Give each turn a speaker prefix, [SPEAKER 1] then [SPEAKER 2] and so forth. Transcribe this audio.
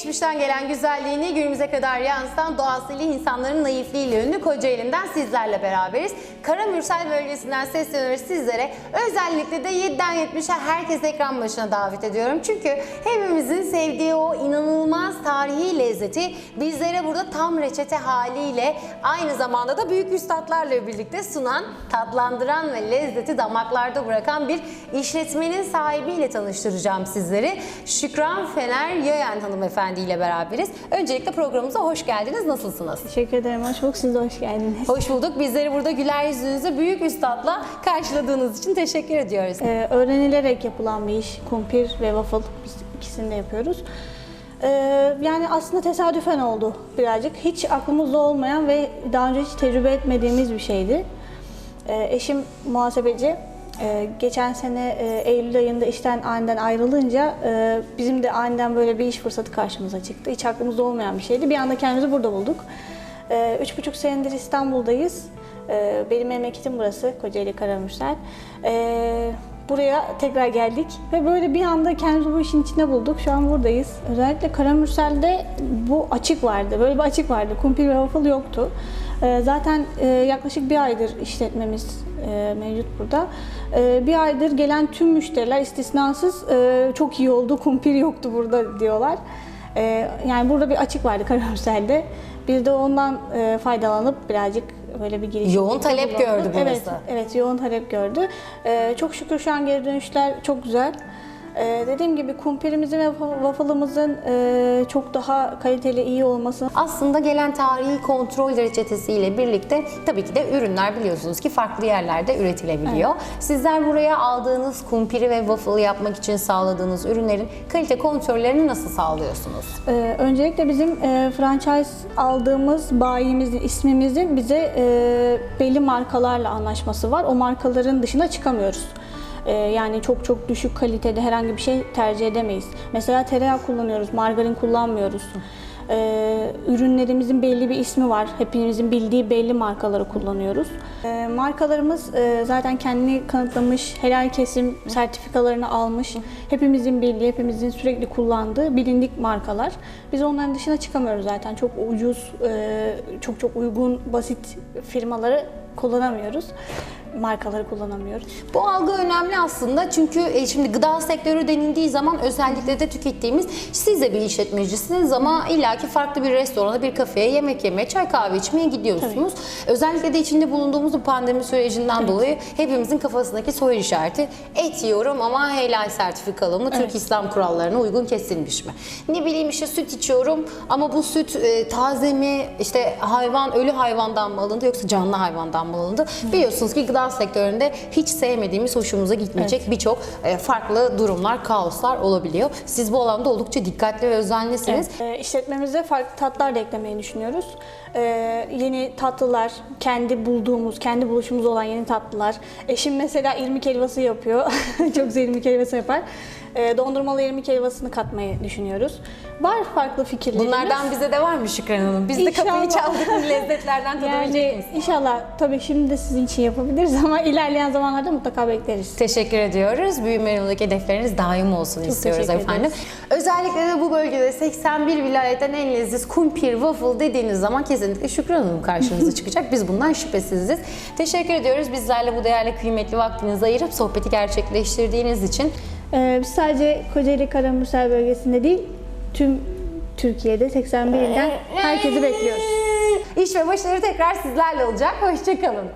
[SPEAKER 1] Geçmişten gelen güzelliğini günümüze kadar yansıtan doğasıyla insanların naifliğiyle ünlü Kocaeli'nden sizlerle beraberiz. Karamürsel bölgesinden sesleniyoruz sizlere. Özellikle de 7'den 70'e herkes ekran başına davet ediyorum. Çünkü hepimizin sevdiği o inanılmaz tarihi lezzeti bizlere burada tam reçete haliyle aynı zamanda da büyük üstadlarla birlikte sunan, tatlandıran ve lezzeti damaklarda bırakan bir işletmenin sahibiyle tanıştıracağım sizleri. Şükran Fener Yayan hanımefendi ile beraberiz. Öncelikle programımıza hoş geldiniz. Nasılsınız?
[SPEAKER 2] Teşekkür ederim. Hoş bulduk. Siz de hoş geldiniz.
[SPEAKER 1] Hoş bulduk. Bizleri burada güler yüzünüzü büyük üstadla karşıladığınız için teşekkür ediyoruz.
[SPEAKER 2] Ee, öğrenilerek yapılan bir iş. Kumpir ve waffle. Biz ikisini de yapıyoruz. Ee, yani aslında tesadüfen oldu birazcık. Hiç aklımızda olmayan ve daha önce hiç tecrübe etmediğimiz bir şeydi. Ee, eşim muhasebeci. Ee, geçen sene e, Eylül ayında işten aniden ayrılınca e, bizim de aniden böyle bir iş fırsatı karşımıza çıktı. Hiç aklımızda olmayan bir şeydi. Bir anda kendimizi burada bulduk. Ee, Üç buçuk senedir İstanbul'dayız. Ee, Benim memleketim burası, Kocaeli Karamürsel. Ee, Buraya tekrar geldik ve böyle bir anda kendimizi bu işin içine bulduk. Şu an buradayız. Özellikle Karamürsel'de bu açık vardı. Böyle bir açık vardı. Kumpir ve waffle yoktu. Ee, Zaten e, yaklaşık bir aydır işletmemiz e, mevcut burada. E, Bir aydır gelen tüm müşteriler istisnasız e, çok iyi oldu, kumpir yoktu burada diyorlar. E, Yani burada bir açık vardı Karamürsel'de. Biz de ondan faydalanıp birazcık böyle bir giriş.
[SPEAKER 1] Yoğun talep gördü burası.
[SPEAKER 2] Evet, evet yoğun talep gördü. Çok şükür şu an geri dönüşler çok güzel. E, Dediğim gibi kumpirimizin ve waffle'ımızın e, çok daha kaliteli, iyi olması
[SPEAKER 1] Aslında gelen tarihi kontrol reçetesiyle birlikte tabii ki de ürünler biliyorsunuz ki farklı yerlerde üretilebiliyor. Sizler buraya aldığınız kumpiri ve waffle yapmak için sağladığınız ürünlerin kalite kontrollerini nasıl sağlıyorsunuz?
[SPEAKER 2] Ee, öncelikle bizim e, franchise aldığımız bayimizin, ismimizin bize e, belli markalarla anlaşması var. O markaların dışına çıkamıyoruz. E, yani çok çok düşük kalitede herhangi bir şey tercih edemeyiz. Mesela tereyağı kullanıyoruz, margarin kullanmıyoruz. E, ürünlerimizin belli bir ismi var. Hepimizin bildiği belli markaları kullanıyoruz. E, markalarımız e, zaten kendini kanıtlamış, helal kesim sertifikalarını almış. Hepimizin bildiği, hepimizin sürekli kullandığı bilindik markalar. Biz onların dışına çıkamıyoruz zaten. Çok ucuz, e, çok çok uygun, basit firmaları kullanamıyoruz. Markaları kullanamıyoruz.
[SPEAKER 1] Bu algı önemli aslında çünkü e, şimdi gıda sektörü denildiği zaman özellikle de tükettiğimiz siz de bir işletmecisiniz ama illaki farklı bir restorana, bir kafeye yemek yemeye, çay kahve içmeye gidiyorsunuz. Özellikle de içinde bulunduğumuz bu pandemi sürecinden dolayı hepimizin kafasındaki soru işareti et yiyorum ama helal sertifikalı mı, Türk İslam kurallarına uygun kesilmiş mi? Ne bileyim işte süt içiyorum ama bu süt e, taze mi, işte hayvan, ölü hayvandan mı alındı yoksa canlı hayvandan mı alındı? Biliyorsunuz ki gıda sektöründe hiç sevmediğimiz, hoşumuza gitmeyecek birçok e, farklı durumlar, kaoslar olabiliyor. Siz bu alanda oldukça dikkatli ve özenlisiniz.
[SPEAKER 2] E, işletmemize farklı tatlar da eklemeyi düşünüyoruz. E, yeni tatlılar, kendi bulduğumuz, kendi buluşumuz olan yeni tatlılar. Eşim mesela irmik helvası yapıyor. Çok güzel irmik helvası yapar. E, dondurmalı irmik helvasını katmayı düşünüyoruz. Var farklı fikirlerimiz.
[SPEAKER 1] Bunlardan bize de var mı Şükran Hanım? Biz de kapıyı
[SPEAKER 2] İnşallah.
[SPEAKER 1] çaldık lezzetlerden tadabilecek
[SPEAKER 2] yani
[SPEAKER 1] miyiz?
[SPEAKER 2] inşallah tabii şimdi de sizin için yapabiliriz ama ilerleyen zamanlarda mutlaka bekleriz.
[SPEAKER 1] Teşekkür ediyoruz. Büyüme yolundaki hedefleriniz daim olsun istiyoruz
[SPEAKER 2] teşekkür
[SPEAKER 1] efendim.
[SPEAKER 2] ederiz.
[SPEAKER 1] Özellikle de bu bölgede 81 vilayetten en lezzetli kumpir, waffle dediğiniz zaman kesinlikle Şükran Hanım karşınıza çıkacak. Biz bundan şüphesiziz. Teşekkür ediyoruz bizlerle bu değerli kıymetli vaktinizi ayırıp sohbeti gerçekleştirdiğiniz için.
[SPEAKER 2] Ee, biz sadece Kocaeli Karamürsel bölgesinde değil, tüm Türkiye'de 81 ilden herkesi bekliyoruz.
[SPEAKER 1] İş ve başarı tekrar sizlerle olacak. Hoşçakalın.